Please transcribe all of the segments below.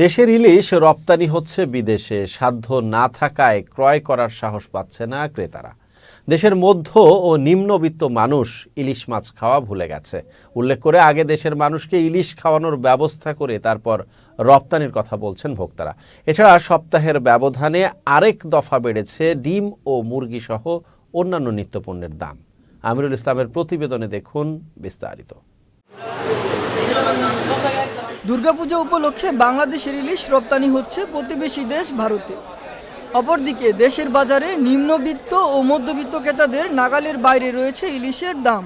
দেশের ইলিশ রপ্তানি হচ্ছে বিদেশে, সাধ্য না থাকায় ক্রয় করার সাহস পাচ্ছে না ক্রেতারা। দেশের মধ্য ও নিম্নবিত্ত মানুষ ইলিশ মাছ খাওয়া ভুলে গেছে। উল্লেখ করে আগে দেশের মানুষকে ইলিশ খাওয়ানোর ব্যবস্থা করে তারপর রপ্তানির কথা বলছেন ভোক্তারা। এছাড়া সপ্তাহের ব্যবধানে আরেক দফা বেড়েছে ডিম ও মুরগি সহ অন্যান্য নিত্যপণ্যের দাম। আমিরুল ইসলামের প্রতিবেদনে দেখুন বিস্তারিত। দুর্গাপূজা উপলক্ষে বাংলাদেশের ইলিশ রপ্তানি হচ্ছে প্রতিবেশী দেশ ভারতে। অপরদিকে দেশের বাজারে নিম্নবিত্ত ও মধ্যবিত্ত ক্রেতাদের নাগালের বাইরে রয়েছে ইলিশের দাম।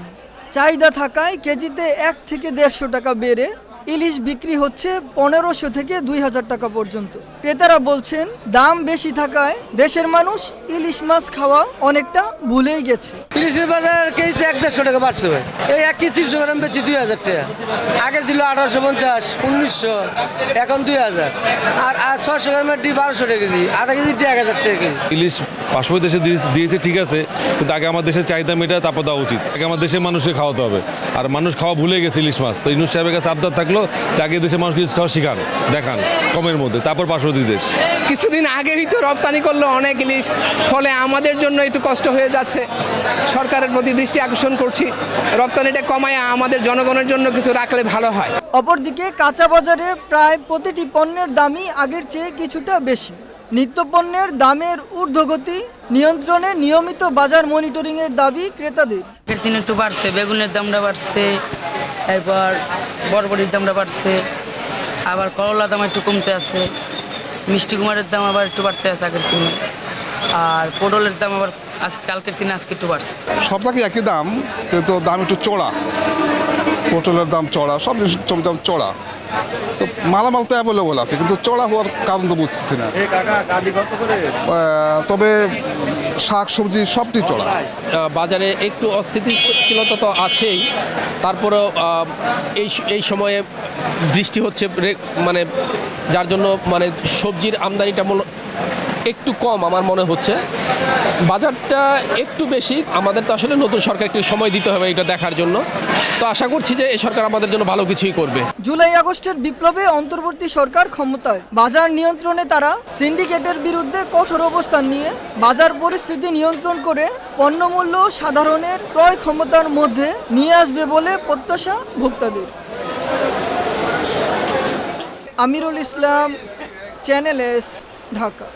চাহিদা থাকায় কেজিতে এক থেকে দেড়শো টাকা বেড়ে ইলিশ বিক্রি হচ্ছে পনেরোশো থেকে দুই হাজার টাকা পর্যন্ত। ক্রেতারা বলছেন দাম বেশি থাকায় দেশের মানুষ ইলিশ মাছ খাওয়া অনেকটা ভুলেই গেছে। ইলিশের বাজার কেজিতে এক দেড়শো টাকা বাড়ছে ভাই। এই এক কেজি তিনশো গ্রাম বেচি দুই হাজার টাকা। আগে ছিল আঠারোশো পঞ্চাশ উনিশশো এখন দুই হাজার। আর আর ছশো গ্রামের ডি বারোশো টাকা কেজি আধা কেজি ডি এক হাজার টাকা কেজি। ইলিশ পার্শ্ববর্তী দেশে দিয়েছে- ঠিক আছে কিন্তু আগে আমার দেশের চাহিদা মেটা তারপর দেওয়া উচিত। আগে আমার দেশের মানুষকে খাওয়াতে হবে। আর মানুষ খাওয়া ভুলে গেছে ইলিশ মাছ। তো ইনুস সাহেবের কাছে আবদার থাকল যে আগে দেশের মানুষকে ইলিশ খাওয়া শিখান দেখান কমের মধ্যে তারপর পার্শ্ববর্তী দেশ। কিছুদিন আগেই তো রপ্তানি করল অনেক ইলিশ ফলে আমাদের জন্য একটু কষ্ট হয়ে যাচ্ছে। সরকারের প্রতি দৃষ্টি আকর্ষণ করছি রপ্তানিটা কমায় আমাদের জনগণের জন্য কিছু রাখলে ভালো হয়। অপরদিকে কাঁচা বাজারে প্রায় প্রতিটি পণ্যের দামই আগের চেয়ে কিছুটা বেশি। নিত্যপণ্যের দামের ঊর্ধ্বগতি নিয়ন্ত্রণে নিয়মিত বাজার মনিটরিংয়ের দাবি ক্রেতাদের। আগের দিন একটু বাড়ছে বেগুনের দামটা বাড়ছে এরপর বরবটির দামটা বাড়ছে আবার করলা দাম একটু কমতে আছে। মিষ্টি কুমারের দাম আবার একটু বাড়তে আছে আগের দিনে আর পটলের দাম আবার আজ কালকের দিনে আজকে একটু বাড়ছে। সব জায়গায় একই দাম, কিন্তু দাম একটু চড়া। পটলের দাম চড়া, সব জিনিস দাম চড়া। মালামাল তো অ্যাভেলেবল আছে, কিন্তু চড়া হওয়ার কারণ তো বুঝতেছি না। তবে শাক, সবজি সবটি চড়া। বাজারে একটু অস্থিতিশীলতা তো আছেই। তারপরেও এই এই সময়ে বৃষ্টি হচ্ছে মানে যার জন্য মানে সবজির আমদানিটা একটু কম আমার মনে হচ্ছে। বাজারটা একটু বেশি, আমাদের তো আসলে নতুন সরকার একটু সময় দিতে হবে এটা দেখার জন্য। তো আশা করছি যে এই সরকার আমাদের জন্য ভালো কিছুই করবে। জুলাই আগস্টের বিপ্লবে অন্তর্বর্তী সরকার ক্ষমতায়। বাজার নিয়ন্ত্রণে তারা সিন্ডিকেটের বিরুদ্ধে কঠোর অবস্থান নিয়ে বাজার পরিস্থিতি নিয়ন্ত্রণ করে পণ্যমূল্য সাধারণের ক্রয় ক্ষমতার মধ্যে নিয়ে আসবে বলে প্রত্যাশা ভোক্তাদের। Amirul Islam, channel S Dhaka.